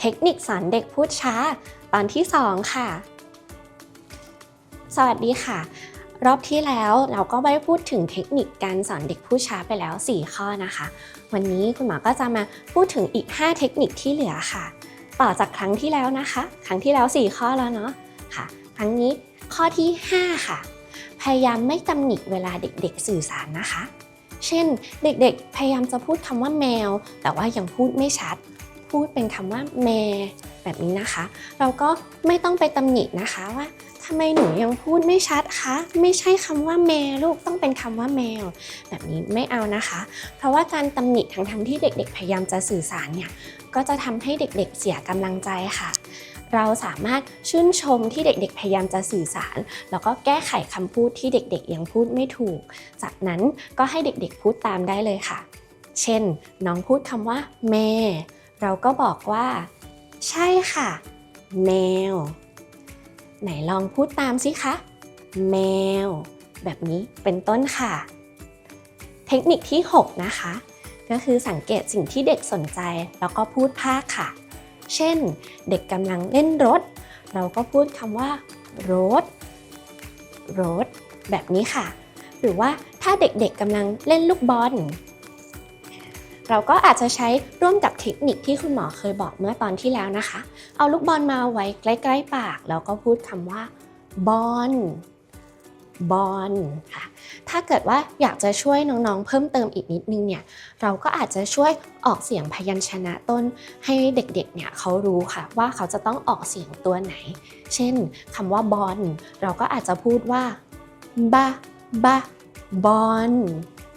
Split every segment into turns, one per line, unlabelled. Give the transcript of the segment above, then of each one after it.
เทคนิคสอนเด็กพูดช้า ตอนที่ 2 ค่ะ สวัสดีค่ะ รอบที่แล้วเราก็ได้พูดถึงเทคนิคการสอนเด็กพูดช้าไปแล้ว 4 ข้อนะคะ วันนี้คุณหมอก็จะมาพูดถึงอีก 5 เทคนิคที่เหลือค่ะ ต่อจากครั้งที่แล้วนะคะ ครั้งที่แล้ว 4 ข้อแล้วเนาะค่ะ ครั้งนี้ข้อที่ 5 ค่ะ พยายามไม่ตำหนิเวลาเด็กๆสื่อสารนะคะ เช่น เด็กๆ พยายามจะพูดคำว่าแมว แต่ว่ายังพูดไม่ชัด พูดเป็นคำว่าแม่แบบนี้นะคะ เราก็ไม่ต้องไปตำหนินะคะว่าทำไมหนูยังพูดไม่ชัดคะ ไม่ใช่คำว่าแมวลูกต้องเป็นคำว่าแมว แบบนี้ไม่เอานะคะ เพราะว่าการตำหนิทั้งทั้งๆที่เด็ก ๆ พยายามจะสื่อสารเนี่ยก็จะทำให้เด็ก ๆ เสียกำลังใจค่ะเราสามารถชื่นชมที่เด็กๆ พยายามจะสื่อสาร แล้วก็แก้ไขคำพูดที่เด็กๆ ยังพูดไม่ถูก จากนั้นก็ให้เด็กๆ พูดตามได้เลยค่ะ เช่น น้องพูดคำว่าแม่ เราก็บอกว่า ใช่ค่ะ แมว ไหนลองพูดตามสิคะ แมว แบบนี้เป็นต้นค่ะ เทคนิคที่ 6 นะคะ ก็คือสังเกตสิ่งที่เด็กสนใจแล้วก็พูดภาคค่ะ เช่น เด็กกำลังเล่นรถ เราก็พูดคำว่ารถรถแบบนี้ค่ะ หรือว่าถ้าเด็กๆกำลังเล่นลูกบอล เราก็อาจจะใช้ร่วมกับเทคนิคที่คุณหมอเคยบอกเมื่อตอนที่แล้วนะคะ เอาลูกบอลมาไว้ใกล้ ๆ ปาก แล้วก็พูดคำว่าบอลบอลค่ะ ถ้าเกิดว่าอยากจะช่วยน้องๆ เพิ่มเติมอีกนิดนึงเนี่ย เราก็อาจจะช่วยออกเสียงพยัญชนะต้นให้เด็กๆ เนี่ยเขารู้ค่ะ ว่าเขาจะต้องออกเสียงตัวไหน เช่นคำว่าบอลเราก็อาจจะพูดว่าบะบะบอล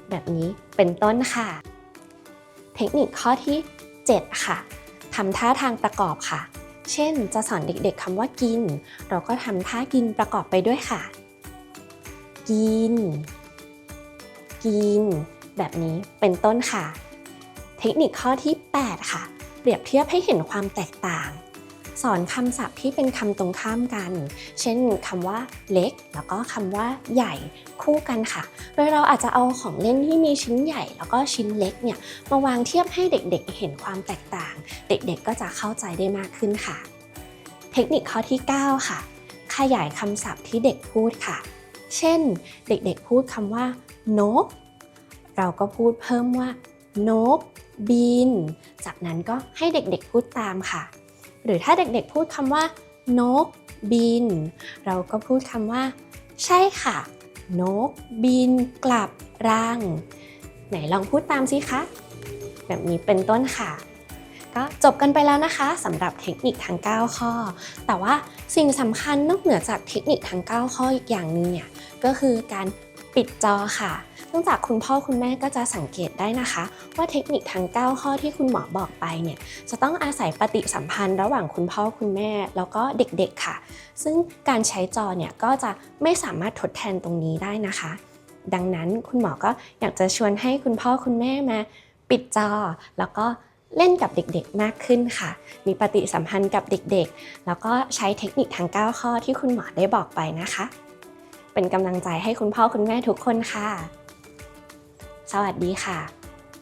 แบบนี้เป็นต้นค่ะ เทคนิคข้อที่ 7 ค่ะทำท่าทางประกอบค่ะ เช่น จะสอนเด็กๆคำว่ากิน เราก็ทำท่ากินประกอบไปด้วยค่ะ กิน กิน แบบนี้เป็นต้นค่ะ เทคนิคข้อที่ 8 ค่ะ เปรียบเทียบให้เห็นความแตกต่าง สอนคำศัพท์ที่เป็นคำตรงข้ามกัน เช่นคำว่าเล็ก แล้วก็คำว่าใหญ่คู่กันค่ะ โดยเราอาจจะเอาของเล่นที่มีชิ้นใหญ่ แล้วก็ชิ้นเล็กเนี่ยมาวางเทียบให้เด็กๆ เห็นความแตกต่าง เด็กๆ ก็จะเข้าใจได้มากขึ้นค่ะ เทคนิคข้อที่ 9 ค่ะ ขยายคำศัพท์ที่เด็กพูดค่ะ เช่น เด็กๆ พูดคำว่านก เราก็พูดเพิ่มว่านกบินจากนั้นก็ให้เด็กๆพูดตามค่ะ หรือถ้าเด็กๆพูดคำว่า นกบิน เราก็พูดคำว่า ใช่ค่ะ นกบินกลับรัง ไหนลองพูดตามสิคะ แบบนี้เป็นต้นค่ะ ก็จบกันไปแล้วนะคะสำหรับเทคนิคทั้ง 9 ข้อ แต่ว่าสิ่งสำคัญนอกเหนือจากเทคนิคทั้ง 9 ข้ออีกอย่างนึงเนี่ยก็คือการ ปิดจอค่ะเนื่องจากคุณพ่อคุณแม่ก็จะสังเกตได้นะคะ ว่าเทคนิคทั้ง 9 ข้อที่คุณหมอบอกไปเนี่ยจะต้องอาศัยปฏิสัมพันธ์ระหว่างคุณพ่อคุณแม่แล้วก็เด็กๆค่ะ ซึ่งการใช้จอเนี่ยก็จะไม่สามารถทดแทนตรงนี้ได้นะคะ ดังนั้นคุณหมอก็อยากจะชวนให้คุณพ่อคุณแม่มาปิดจอแล้วก็เล่นกับเด็กๆมากขึ้นค่ะ มีปฏิสัมพันธ์กับเด็กๆ แล้วก็ใช้เทคนิคทั้ง 9 ข้อที่คุณหมอได้บอกไปนะคะ เป็นกำลังใจให้คุณพ่อคุณแม่ทุกคนค่ะ สวัสดีค่ะ